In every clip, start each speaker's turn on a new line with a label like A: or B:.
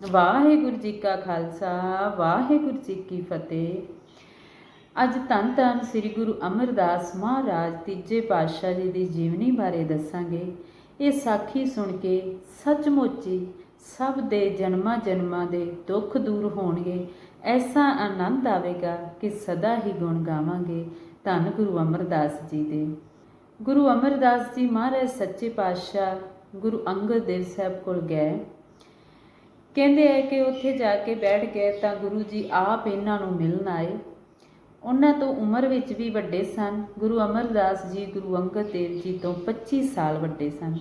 A: ਵਾਹਿਗੁਰੂ ਜੀ ਕਾ ਖਾਲਸਾ, ਵਾਹਿਗੁਰੂ ਜੀ ਕੀ ਫਤਿਹ। ਅੱਜ ਧੰਨ ਧੰਨ ਸ੍ਰੀ ਗੁਰੂ ਅਮਰਦਾਸ ਮਹਾਰਾਜ ਤੀਜੇ ਪਾਤਸ਼ਾਹ ਜੀ ਦੀ ਜੀਵਨੀ ਬਾਰੇ ਦੱਸਾਂਗੇ। ਇਹ ਸਾਖੀ ਸੁਣ ਕੇ ਸੱਚਮੁੱਚ ਹੀ ਸਭ ਦੇ ਜਨਮਾਂ ਜਨਮਾਂ ਦੇ ਦੁੱਖ ਦੂਰ ਹੋਣਗੇ। ਐਸਾ ਆਨੰਦ ਆਵੇਗਾ ਕਿ ਸਦਾ ਹੀ ਗੁਣ ਗਾਵਾਂਗੇ ਧੰਨ ਗੁਰੂ ਅਮਰਦਾਸ ਜੀ ਦੇ। ਗੁਰੂ ਅਮਰਦਾਸ ਜੀ ਮਹਾਰਾਜ ਸੱਚੇ ਪਾਤਸ਼ਾਹ ਗੁਰੂ ਅੰਗਦ ਦੇਵ ਸਾਹਿਬ ਕੋਲ ਗਏ। ਕਹਿੰਦੇ ਹੈ ਕਿ ਉੱਥੇ ਜਾ ਕੇ ਬੈਠ ਗਏ ਤਾਂ ਗੁਰੂ ਜੀ ਆਪ ਇਹਨਾਂ ਨੂੰ ਮਿਲਣ ਆਏ। ਉਹਨਾਂ ਤੋਂ ਉਮਰ ਵਿੱਚ ਵੀ ਵੱਡੇ ਸਨ। ਗੁਰੂ ਅਮਰਦਾਸ ਜੀ, ਗੁਰੂ ਅੰਗਦ ਦੇਵ ਜੀ ਤੋਂ 25 ਸਾਲ ਵੱਡੇ ਸਨ।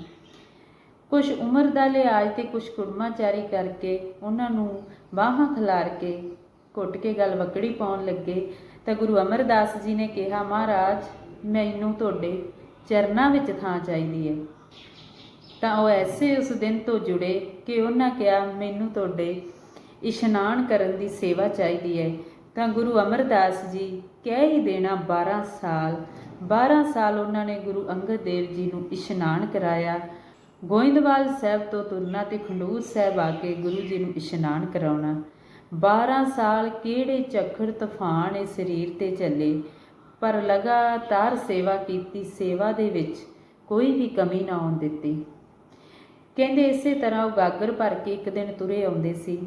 A: ਕੁਝ ਉਮਰ ਦਾ ਲਿਹਾਜ਼ ਤੇ ਕੁਝ ਕੁੜਮਾਚਾਰੀ ਕਰਕੇ ਉਹਨਾਂ ਨੂੰ ਬਾਹਾਂ ਖਿਲਾਰ ਕੇ ਘੁੱਟ ਕੇ ਗੱਲ ਵਕੜੀ ਪਾਉਣ ਲੱਗੇ ਤਾਂ ਗੁਰੂ ਅਮਰਦਾਸ ਜੀ ਨੇ ਕਿਹਾ, ਮਹਾਰਾਜ, ਮੈਨੂੰ ਤੁਹਾਡੇ ਚਰਨਾਂ ਵਿੱਚ ਥਾਂ ਚਾਹੀਦੀ ਹੈ। ਤਾਂ ਉਹ ਐਸੇ ਉਸ ਦਿਨ ਤੋਂ ਜੁੜੇ ਕਿ ਉਹਨਾਂ ਕਿਹਾ, ਮੈਨੂੰ ਤੁਹਾਡੇ ਇਸ਼ਨਾਨ ਕਰਨ ਦੀ ਸੇਵਾ ਚਾਹੀਦੀ ਹੈ। ਤਾਂ ਗੁਰੂ ਅਮਰਦਾਸ ਜੀ ਕਹਿ ਹੀ ਦੇਣਾ 12 ਸਾਲ 12 ਸਾਲ ਉਹਨਾਂ ਨੇ ਗੁਰੂ ਅੰਗਦ ਦੇਵ ਜੀ ਨੂੰ ਇਸ਼ਨਾਨ ਕਰਾਇਆ। ਗੋਇੰਦਵਾਲ ਸਾਹਿਬ ਤੋਂ ਤੁਰਨਾ ਤੇ ਖੰਡੂਰ ਸਾਹਿਬ ਆ ਕੇ ਗੁਰੂ ਜੀ ਨੂੰ ਇਸ਼ਨਾਨ ਕਰਾਉਣਾ। 12 ਸਾਲ ਕਿਹੜੇ ਝੱਖੜ ਤੂਫਾਨ ਇਹ ਸਰੀਰ ਤੇ ਚੱਲੇ, ਪਰ ਲਗਾਤਾਰ ਸੇਵਾ ਕੀਤੀ, ਸੇਵਾ ਦੇ ਵਿੱਚ ਕੋਈ ਵੀ ਕਮੀ ਨਾ ਆਉਣ ਦਿੱਤੀ। ਕਹਿੰਦੇ ਇਸੇ ਤਰ੍ਹਾਂ ਉਹ ਗਾਗਰ ਭਰ ਕੇ ਇੱਕ ਦਿਨ ਤੁਰੇ ਆਉਂਦੇ ਸੀ।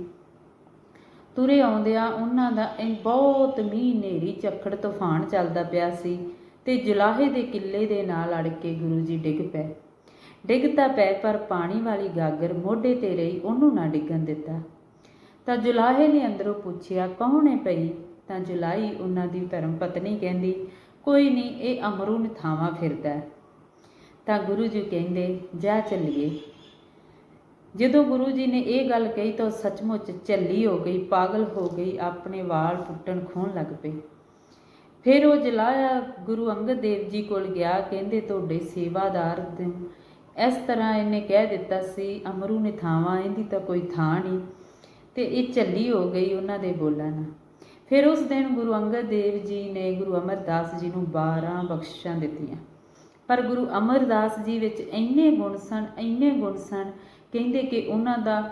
A: ਤੁਰੇ ਆਉਂਦਿਆਂ ਉਹਨਾਂ ਦਾ ਬਹੁਤ ਮੀਂਹ ਹਨੇਰੀ ਚੱਖੜ ਤੂਫਾਨ ਚੱਲਦਾ ਪਿਆ ਸੀ ਤੇ ਜੁਲਾਹੇ ਦੇ ਕਿੱਲੇ ਦੇ ਨਾਲ ਅੜ ਕੇ ਗੁਰੂ ਜੀ ਡਿੱਗ ਪਏ। ਡਿੱਗ ਤਾਂ ਪਏ, ਪਰ ਪਾਣੀ ਵਾਲੀ ਗਾਗਰ ਮੋਢੇ ਤੇ ਰਹੀ, ਉਹਨੂੰ ਨਾ ਡਿੱਗਣ ਦਿੱਤਾ। ਤਾਂ ਜੁਲਾਹੇ ਨੇ ਅੰਦਰੋਂ ਪੁੱਛਿਆ, ਕੌਣ ਹੈ ਪਈ ਤਾਂ ਜੁਲਾਈ ਉਹਨਾਂ ਦੀ ਧਰਮ ਪਤਨੀ ਕਹਿੰਦੀ, ਕੋਈ ਨਹੀਂ ਇਹ ਅਮਰੂ ਨਿਥਾਵਾਂ ਫਿਰਦਾ ਤਾਂ ਗੁਰੂ ਜੀ ਕਹਿੰਦੇ, ਜਾ ਚੱਲੀਏ। ਜਦੋਂ ਗੁਰੂ ਜੀ ਨੇ ਇਹ ਗੱਲ ਕਹੀ ਤਾਂ ਉਹ ਸੱਚਮੁੱਚ ਝੱਲੀ ਹੋ ਗਈ, ਪਾਗਲ ਹੋ ਗਈ, ਆਪਣੇ ਵਾਲ ਟੁੱਟਣ ਖੋਣ ਲੱਗ ਪਏ ਫਿਰ ਉਹ ਜਲਾਇਆ, ਗੁਰੂ ਅੰਗਦ ਦੇਵ ਜੀ ਕੋਲ ਗਿਆ, ਕਹਿੰਦੇ ਤੁਹਾਡੇ ਸੇਵਾਦਾਰ ਇਸ ਤਰ੍ਹਾਂ ਇਹਨੇ ਕਹਿ ਦਿੱਤਾ ਸੀ, ਅਮਰੂ ਨੇ ਥਾਵਾਂ, ਇਹਦੀ ਤਾਂ ਕੋਈ ਥਾਂ ਨਹੀਂ। ਤੇ ਇਹ ਝੱਲੀ ਹੋ ਗਈ ਉਹਨਾਂ ਦੇ ਬੋਲਾਂ ਨਾਲ। ਫਿਰ ਉਸ ਦਿਨ ਗੁਰੂ ਅੰਗਦ ਦੇਵ ਜੀ ਨੇ ਗੁਰੂ ਅਮਰਦਾਸ ਜੀ ਨੂੰ 12 ਬਖਸ਼ਿਸ਼ਾਂ ਦਿੱਤੀਆਂ। ਪਰ ਗੁਰੂ ਅਮਰਦਾਸ ਜੀ ਵਿੱਚ ਇੰਨੇ ਗੁਣ ਸਨ, ਇੰਨੇ ਗੁਣ ਸਨ ਕਹਿੰਦੇ ਕਿ ਉਹਨਾਂ ਦਾ,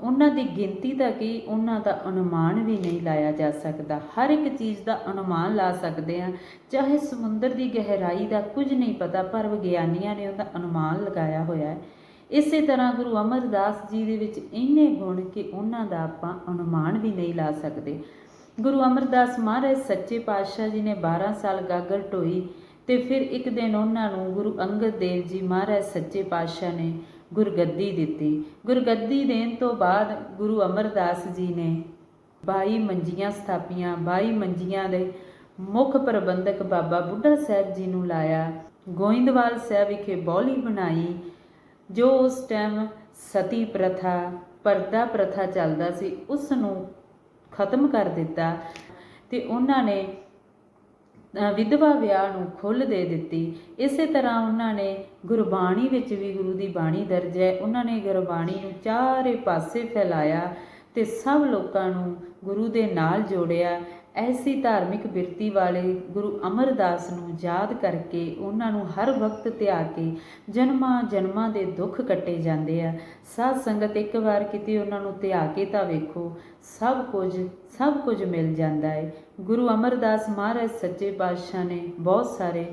A: ਉਹਨਾਂ ਦੀ ਗਿਣਤੀ ਦਾ ਕੀ, ਉਹਨਾਂ ਦਾ ਅਨੁਮਾਨ ਵੀ ਨਹੀਂ ਲਾਇਆ ਜਾ ਸਕਦਾ। ਹਰ ਇੱਕ ਚੀਜ਼ ਦਾ ਅਨੁਮਾਨ ਲਾ ਸਕਦੇ ਆ ਚਾਹੇ ਸਮੁੰਦਰ ਦੀ ਗਹਿਰਾਈ ਦਾ ਕੁਝ ਨਹੀਂ ਪਤਾ, ਪਰ ਵਿਗਿਆਨੀਆਂ ਨੇ ਉਹਦਾ ਅਨੁਮਾਨ ਲਗਾਇਆ ਹੋਇਆ ਹੈ। ਇਸੇ ਤਰ੍ਹਾਂ ਗੁਰੂ ਅਮਰਦਾਸ ਜੀ ਦੇ ਵਿੱਚ ਇੰਨੇ ਗੁਣ ਕਿ ਉਹਨਾਂ ਦਾ ਆਪਾਂ ਅਨੁਮਾਨ ਵੀ ਨਹੀਂ ਲਾ ਸਕਦੇ। ਗੁਰੂ ਅਮਰਦਾਸ ਮਹਾਰਾਜ ਸੱਚੇ ਪਾਤਸ਼ਾਹ ਜੀ ਨੇ 12 ਸਾਲ ਗਾਗਰ ਢੋਈ ਤੇ ਫਿਰ ਇੱਕ ਦਿਨ ਉਹਨਾਂ ਨੂੰ ਗੁਰੂ ਅੰਗਦ ਦੇਵ ਜੀ ਮਹਾਰਾਜ ਸੱਚੇ ਪਾਤਸ਼ਾਹ ਨੇ ਗੁਰਗੱਦੀ ਦਿੱਤੀ। ਗੁਰਗੱਦੀ ਦੇਣ ਤੋਂ ਬਾਅਦ ਗੁਰੂ ਅਮਰਦਾਸ ਜੀ ਨੇ 22 ਮੰਜੀਆਂ ਸਥਾਪੀਆਂ 22 ਮੰਜੀਆਂ ਦੇ ਮੁੱਖ ਪ੍ਰਬੰਧਕ ਬਾਬਾ ਬੁੱਢਾ ਸਾਹਿਬ ਜੀ ਨੂੰ ਲਾਇਆ। ਗੋਇੰਦਵਾਲ ਸਾਹਿਬ ਵਿਖੇ ਬੌਲੀ ਬਣਾਈ, ਜੋ ਉਸ ਟਾਈਮ ਸਤੀ ਪ੍ਰਥਾ, ਪਰਦਾ ਪ੍ਰਥਾ ਚੱਲਦਾ ਸੀ ਉਸ ਨੂੰ ਖਤਮ ਕਰ ਦਿੱਤਾ ਤੇ ਉਹਨਾਂ ਨੇ ਵਿਧਵਾ ਵਿਆਹ ਨੂੰ ਖੁੱਲ੍ਹ ਦੇ ਦਿੱਤੀ। ਇਸੇ ਤਰ੍ਹਾਂ ਉਹਨਾਂ ਨੇ ਗੁਰਬਾਣੀ ਵਿੱਚ ਵੀ ਗੁਰੂ ਦੀ ਬਾਣੀ ਦਰਜ ਹੈ। ਉਹਨਾਂ ਨੇ ਗੁਰਬਾਣੀ ਨੂੰ ਚਾਰੇ ਪਾਸੇ ਫੈਲਾਇਆ ਤੇ ਸਭ ਲੋਕਾਂ ਨੂੰ ਗੁਰੂ ਦੇ ਨਾਲ ਜੋੜਿਆ। ਐਸੀ ਧਾਰਮਿਕ ਬਿਰਤੀ ਵਾਲੇ ਗੁਰੂ ਅਮਰਦਾਸ ਨੂੰ ਯਾਦ ਕਰਕੇ ਉਹਨਾਂ ਨੂੰ ਹਰ ਵਕਤ ਧਿਆ ਕੇ ਜਨਮਾਂ ਜਨਮਾਂ ਦੇ ਦੁੱਖ ਕੱਟੇ ਜਾਂਦੇ ਆ। ਸਾਧ ਸੰਗਤ ਇੱਕ ਵਾਰ ਕਿਤੇ ਉਹਨਾਂ ਨੂੰ ਧਿਆ ਕੇ ਤਾਂ ਵੇਖੋ, ਸਭ ਕੁਝ ਸਭ ਕੁਝ ਮਿਲ ਜਾਂਦਾ ਹੈ ਗੁਰੂ ਅਮਰਦਾਸ ਮਹਾਰਾਜ, ਸੱਚੇ ਪਾਤਸ਼ਾਹ ਨੇ ਬਹੁਤ ਸਾਰੇ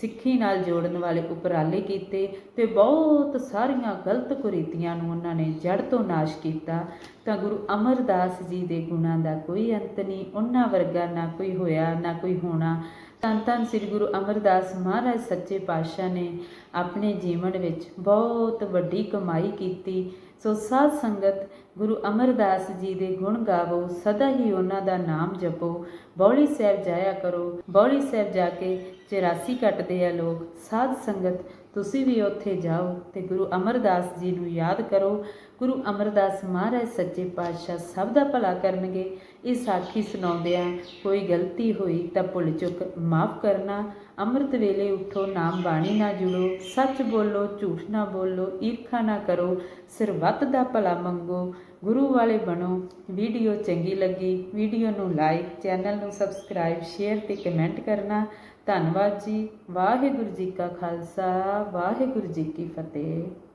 A: ਸਿੱਖੀ ਨਾਲ ਜੋੜਨ ਵਾਲੇ ਉਪਰਾਲੇ ਕੀਤੇ ਤੇ ਬਹੁਤ ਸਾਰੀਆਂ ਗਲਤ ਕੁਰੀਤੀਆਂ ਨੂੰ ਉਹਨਾਂ ਨੇ ਜੜ ਤੋਂ ਨਾਸ਼ ਕੀਤਾ। ਤਾਂ ਗੁਰੂ ਅਮਰਦਾਸ ਜੀ ਦੇ ਗੁਣਾਂ ਦਾ ਕੋਈ ਅੰਤ ਨਹੀਂ, ਉਹਨਾਂ ਵਰਗਾ ਨਾ ਕੋਈ ਹੋਇਆ, ਨਾ ਕੋਈ ਹੋਣਾ। ਧੰਨ ਧੰਨ ਸ੍ਰੀ ਗੁਰੂ ਅਮਰਦਾਸ ਮਹਾਰਾਜ ਸੱਚੇ ਪਾਤਸ਼ਾਹ ਨੇ ਆਪਣੇ ਜੀਵਨ ਵਿੱਚ ਬਹੁਤ ਵੱਡੀ ਕਮਾਈ ਕੀਤੀ। ਸੋ ਸਾਧ ਸੰਗਤ ਗੁਰੂ ਅਮਰਦਾਸ ਜੀ ਦੇ ਗੁਣ ਗਾਵੋ, ਸਦਾ ਹੀ ਉਹਨਾਂ ਦਾ ਨਾਮ ਜਪੋ। ਬੌਲੀ ਸਾਹਿਬ ਜਾਇਆ ਕਰੋ, ਬੌਲੀ ਸਾਹਿਬ ਜਾ ਕੇ 84 ਕੱਟਦੇ ਆ ਲੋਕ। ਸਾਧ ਸੰਗਤ, ਤੁਸੀਂ ਵੀ ਉੱਥੇ ਜਾਓ ਤੇ ਗੁਰੂ ਅਮਰਦਾਸ ਜੀ ਨੂੰ ਯਾਦ ਕਰੋ। ਗੁਰੂ ਅਮਰਦਾਸ ਮਹਾਰਾਜ ਸੱਚੇ ਪਾਤਸ਼ਾਹ ਸਭ ਦਾ ਭਲਾ ਕਰਨਗੇ। ਇਹ ਸਾਖੀ ਸੁਣਾਉਂਦਿਆਂ ਕੋਈ ਗਲਤੀ ਹੋਈ ਤਾਂ ਭੁੱਲ ਚੁੱਕ ਮਾਫ ਕਰਨਾ। ਅੰਮ੍ਰਿਤ ਵੇਲੇ ਉਠੋ, ਨਾਮ ਬਾਣੀ ਨਾਲ ਜੁੜੋ, ਸੱਚ ਬੋਲੋ, ਝੂਠ ਨਾ ਬੋਲੋ, ਈਰਖਾ ਨਾ ਕਰੋ ਸਿਰਵਤ ਦਾ ਭਲਾ ਮੰਗੋ, ਗੁਰੂ ਵਾਲੇ ਬਣੋ। ਵੀਡੀਓ ਚੰਗੀ ਲੱਗੀ, ਵੀਡੀਓ ਨੂੰ ਲਾਈਕ ਚੈਨਲ ਨੂੰ ਸਬਸਕ੍ਰਾਈਬ ਸ਼ੇਅਰ ਤੇ ਕਮੈਂਟ ਕਰਨਾ। ਧੰਨਵਾਦ ਜੀ। ਵਾਹਿਗੁਰੂ ਜੀ ਕਾ ਖਾਲਸਾ, ਵਾਹਿਗੁਰੂ ਜੀ ਕੀ ਫਤਿਹ।